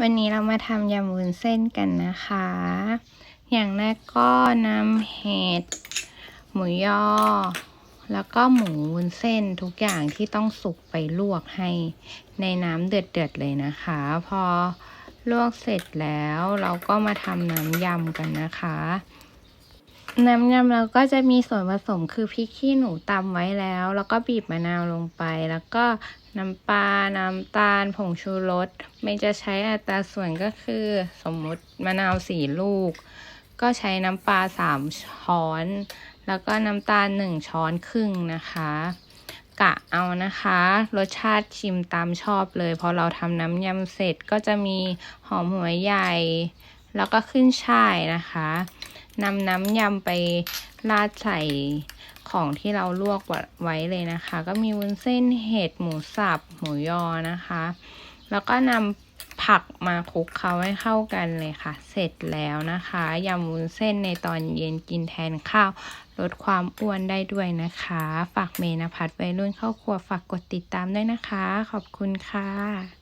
วันนี้เรามาทำยำวุ้นเส้นกันนะคะ อย่างแรกก็นำเห็ด หมูยอ แล้วก็หมูวุ้นเส้นทุกอย่างที่ต้องสุกไปลวกให้ในน้ำเดือดๆเลยนะคะ พอลวกเสร็จแล้วเราก็มาทำน้ำยำกันนะคะ น้ำยำเราก็จะมีส่วนผสมคือพริกขี้หนูตำไว้แล้ว แล้วก็บีบมะนาวลงไป แล้วก็น้ำปลา น้ำตาล ผงชูรสไม่จะใช้อัตราส่วนก็คือสมมติมะนาวสี่ลูก ก็ใช้น้ำปลาสามช้อน แล้วก็น้ำตาลหนึ่งช้อนครึ่งนะคะ กะเอานะคะ รสชาติชิมตามชอบเลย พอเราทำน้ำยำเสร็จก็จะมีหอมหัวใหญ่ แล้วก็ขึ้นช่ายนะคะ นำน้ำยำไปราดใส่ของที่เราลวกไว้เลยนะคะ ก็มีวุ้นเส้นเห็ดหมูสับหมูยอนะคะ แล้วก็นำผักมาคลุกเคล้าให้เข้ากันเลยค่ะ เสร็จแล้วนะคะยำวุ้นเส้นในตอนเย็นกินแทนข้าว ลดความอ้วนได้ด้วยนะคะ ฝากเมนพัฒน์วัยรุ่นเข้าครัวฝากกดติดตามด้วยนะคะ ขอบคุณค่ะ